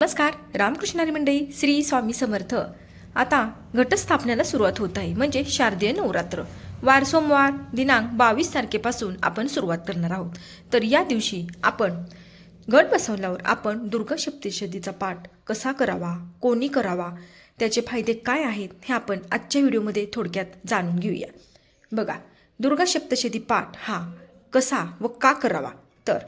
नमस्कार रामकृष्णारी मंडळी श्री स्वामी समर्थ. आता घटस्थापनेला सुरुवात होत आहे म्हणजे शारदीय नवरात्र. वार सोमवार दिनांक बावीस तारखेपासून आपण सुरुवात करणार आहोत. तर या दिवशी आपण घट बसवल्यावर आपण दुर्गा सप्तशतीचा पाठ कसा करावा कोणी करावा त्याचे फायदे काय आहेत हे आपण आजच्या व्हिडिओमध्ये थोडक्यात जाणून घेऊया. बघा दुर्गा सप्तशती पाठ हा कसा व का करावा? तर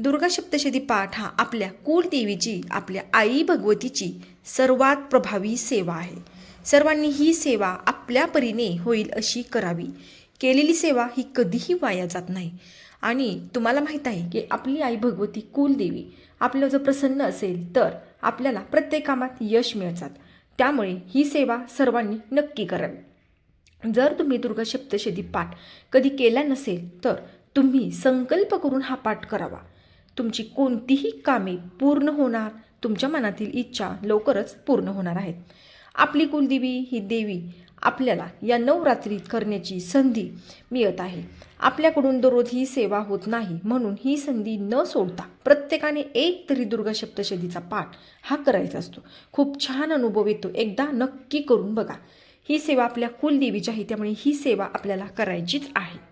दुर्गा सप्तशती पाठ हा आपल्या कुलदेवीची आपल्या आई भगवतीची सर्वात प्रभावी सेवा आहे. सर्वांनी ही सेवा आपल्या परीने होईल अशी करावी. केलेली सेवा ही कधीही वाया जात नाही. आणि तुम्हाला माहीत आहे की आपली आई भगवती कुलदेवी आपलं जर प्रसन्न असेल तर आपल्याला प्रत्येक कामात यश मिळतात. त्यामुळे ही सेवा सर्वांनी नक्की करावी. जर तुम्ही दुर्गा सप्तशती पाठ कधी केला नसेल तर तुम्ही संकल्प करून हा पाठ करावा. तुमची कोणतीही कामे पूर्ण होणार तुमच्या मनातील इच्छा लवकरच पूर्ण होणार आहेत. आपली कुलदेवी ही देवी आपल्याला या नवरात्रीत करण्याची संधी मिळत आहे. आपल्याकडून दररोज ही सेवा होत नाही म्हणून ही संधी न सोडता प्रत्येकाने एक तरी दुर्गा सप्तशतीचा पाठ हा करायचा असतो. खूप छान अनुभव येतो. एकदा नक्की करून बघा. ही सेवा आपल्या कुलदेवीची आहे त्यामुळे ही सेवा आपल्याला करायचीच आहे.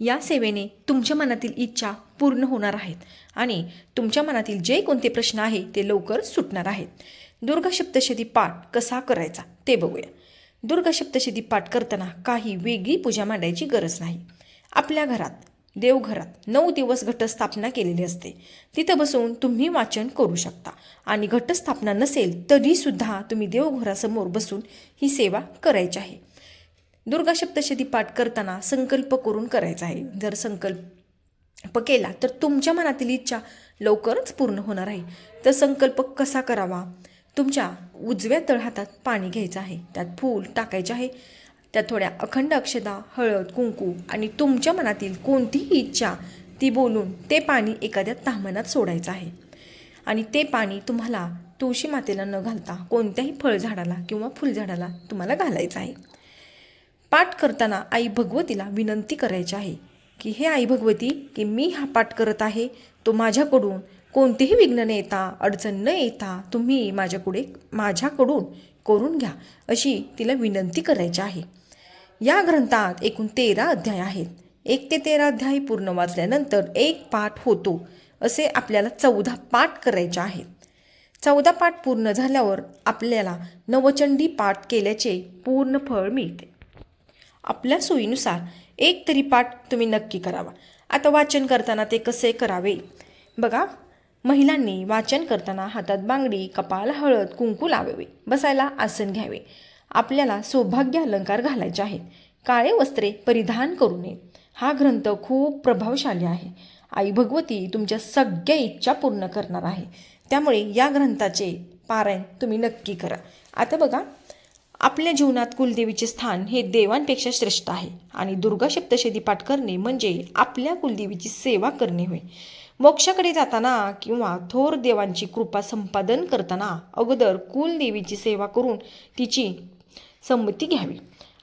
या सेवेने तुमच्या मनातील इच्छा पूर्ण होणार आहेत. आणि तुमच्या मनातील जे कोणते प्रश्न आहे ते लवकर सुटणार आहेत. दुर्गा सप्तशती पाठ कसा करायचा ते बघूया. दुर्गा सप्तशती पाठ करताना काही वेगळी पूजा मांडायची गरज नाही. आपल्या घरात देवघरात नऊ दिवस घटस्थापना केलेली असते. तिथं बसून तुम्ही वाचन करू शकता. आणि घटस्थापना नसेल तरीसुद्धा तुम्ही देवघरासमोर बसून ही सेवा करायची आहे. दुर्गा सप्तशती पाठ करताना संकल्प करून करायचा आहे. जर संकल्प केला तर तुमच्या मनातील इच्छा लवकरच पूर्ण होणार आहे. तर संकल्प कसा करावा? तुमच्या उजव्या तळहातात पाणी घ्यायचं आहे. त्यात फूल टाकायचे आहे. त्यात थोड्या अखंड अक्षदा हळद कुंकू आणि तुमच्या मनातील कोणतीही इच्छा ती बोलून ते पाणी एखाद्या तामनात सोडायचं आहे. आणि ते पाणी तुम्हाला तुळशी मातेला न घालता कोणत्याही फळझाडाला किंवा फुलझाडाला तुम्हाला घालायचं आहे. पाठ करताना आई भगवतीला विनंती करायची आहे की हे आई भगवती की मी हा पाठ करत आहे तो माझ्याकडून कोणतेही विघ्न न येता अडचण न येता तुम्ही माझ्याकडे माझ्याकडून करून घ्या अशी तिला विनंती करायची आहे. या ग्रंथात एकूण तेरा अध्याय आहेत. एक ते तेरा अध्याय पूर्ण वाचल्यानंतर एक पाठ होतो असे आपल्याला चौदा पाठ करायचे आहेत. चौदा पाठ पूर्ण झाल्यावर आपल्याला नवचंडी पाठ केल्याचे पूर्ण फळ मिळते. आपल्या सोयीनुसार एक तरी पाठ तुम्ही नक्की करावा. आता वाचन करताना ते कसे करावे? बघा महिलांनी वाचन करताना हातात बांगडी कपाल हळद कुंकू लावावे बसायला आसन घ्यावे. आपल्याला सौभाग्य अलंकार घालायचे आहेत. काळे वस्त्रे परिधान करू नये. हा ग्रंथ खूप प्रभावशाली आहे. आई भगवती तुमच्या सगळ्या इच्छा पूर्ण करणार आहे. त्यामुळे या ग्रंथाचे पारायण तुम्ही नक्की करा. आता बघा आपल्या जीवनात कुलदेवीचे स्थान हे देवांपेक्षा श्रेष्ठ आहे. आणि दुर्गा सप्तशती पाठ करणे म्हणजे आपल्या कुलदेवीची सेवा करणे होय. मोक्षाकडे जाताना किंवा थोर देवांची कृपा संपादन करताना अगोदर कुलदेवीची सेवा करून तिची संमती घ्यावी.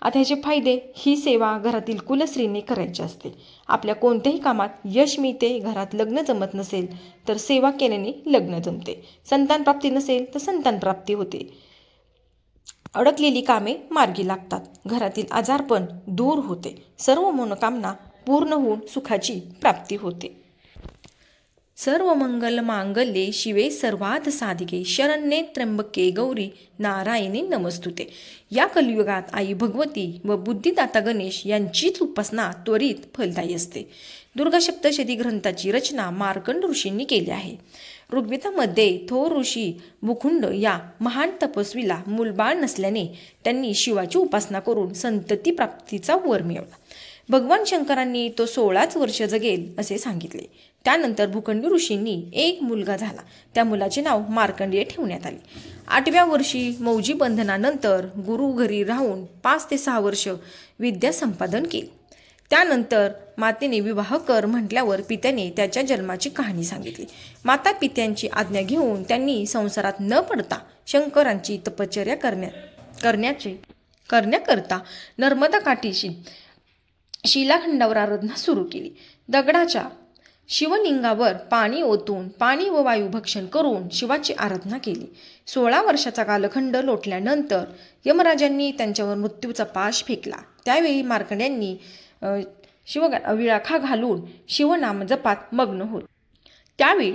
आता ह्याचे फायदे ही सेवा घरातील कुलस्त्रीने करायची असते. आपल्या कोणत्याही कामात यश मिळते घरात लग्न जमत नसेल तर सेवा केल्याने लग्न जमते. संतान प्राप्ती नसेल तर संतान प्राप्ती होते. अडकलेली कामे मार्गी लागतात. घरातील आजारपण दूर होते. सर्व मनोकामना पूर्ण होऊन सुखाची प्राप्ती होते. सर्व मंगल मांगल्ये शिवे सर्वात साधिके. शरण्ये त्र्यंबके गौरी नारायणी नमस्तुते. या कलियुगात आई भगवती व बुद्धिदाता गणेश यांचीच उपासना त्वरित फलदायी असते. दुर्गा सप्तशती ग्रंथाची रचना मार्कंड ऋषींनी केली आहे. ऋग्वेदामध्ये थोर ऋषी भुखुंड या महान तपस्वीला मूलबाळ नसल्याने त्यांनी शिवाची उपासना करून संतती प्राप्तीचा वर मिळवला. भगवान शंकरांनी तो सोळाच वर्ष जगेल असे सांगितले. त्यानंतर भूखंडी ऋषींनी एक मुलगा झाला. त्या मुलाचे नाव मार्कंडेय ठेवण्यात आले. आठव्या वर्षी मौजी बंधनानंतर गुरु घरी राहून पाच ते सहा वर्ष विद्या संपादन केली. त्यानंतर मातेने विवाह कर म्हटल्यावर पित्याने त्याच्या जन्माची कहाणी सांगितली. माता पित्यांची आज्ञा घेऊन त्यांनी संसारात न पडता शंकरांची तपश्चर्या करण्या करण्याचे करण्याकरता नर्मदा काठीशी शिलाखंडावर आराधना सुरू केली. दगडाच्या शिवलिंगावर पाणी ओतून पाणी व वायू भक्षण करून शिवाची आराधना केली. सोळा वर्षाचा कालखंड लोटल्यानंतर यमराजांनी त्यांच्यावर मृत्यूचा पाश फेकला. त्यावेळी मार्कंड्यांनी शिव शिवगा विळाखा घालून शिवनाम जपात मग्न होत. त्यावेळी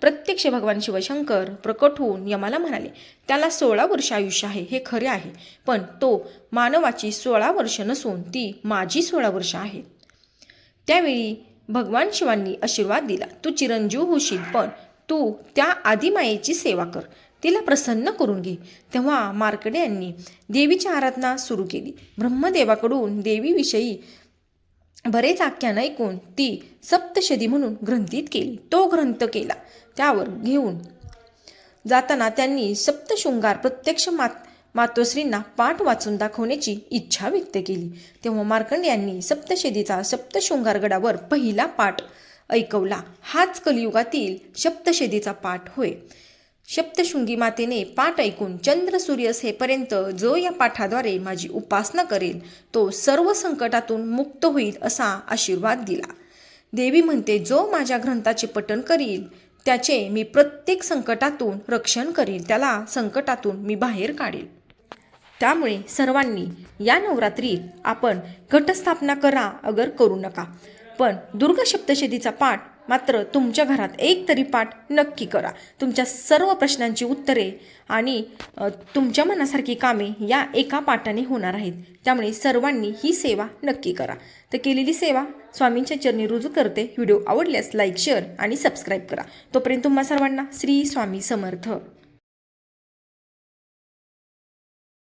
प्रत्यक्ष भगवान शिवशंकर प्रकट होऊन यमाला म्हणाले त्याला सोळा वर्ष आयुष्य आहे हे खरे आहे पण तो मानवाची सोळा वर्ष नसून ती माझी सोळा वर्ष आहे. त्यावेळी भगवान शिवांनी आशीर्वाद दिला तू चिरंजीव होशील पण तू त्या आदिमायेची सेवा कर तिला प्रसन्न करून घे. तेव्हा मार्कडे यांनी देवीची आराधना सुरू केली. ब्रह्मदेवाकडून देवीविषयी बरेच आख्यान ऐकून ती सप्तशदी म्हणून ग्रंथित केली. तो ग्रंथ केला. त्यावर घेऊन जाताना त्यांनी सप्तशृंगार प्रत्यक्ष मात मातोश्रींना पाठ वाचून दाखवण्याची इच्छा व्यक्त केली. तेव्हा मार्कंड यांनी सप्तशदीचा सप्तशृंगार गडावर पहिला पाठ ऐकवला. हाच कलियुगातील सप्तशदीचा पाठ होय. सप्तशृंगी मातेने पाठ ऐकून चंद्र सूर्य सेपर्यंत जो या पाठाद्वारे माझी उपासना करेल तो सर्व संकटातून मुक्त होईल असा आशीर्वाद दिला. देवी म्हणते जो माझ्या ग्रंथाचे पठण करील त्याचे मी प्रत्येक संकटातून रक्षण करील त्याला संकटातून मी बाहेर काढेल. त्यामुळे सर्वांनी या नवरात्रीत आपण घटस्थापना करा अगर करू नका. पण दुर्गा सप्तशतीचा पाठ मात्र तुमच्या घरात एक तरी पाठ नक्की करा. तुमच्या सर्व प्रश्नांची उत्तरे आणि तुमच्या मनासारखी कामे या एका पाठाने होणार आहेत. त्यामुळे सर्वांनी ही सेवा नक्की करा. तर केलेली सेवा स्वामींच्या चरणी रुजू करते. व्हिडिओ आवडल्यास लाईक शेअर आणि सबस्क्राईब करा. तोपर्यंत तुम्हा सर्वांना श्री स्वामी समर्थ.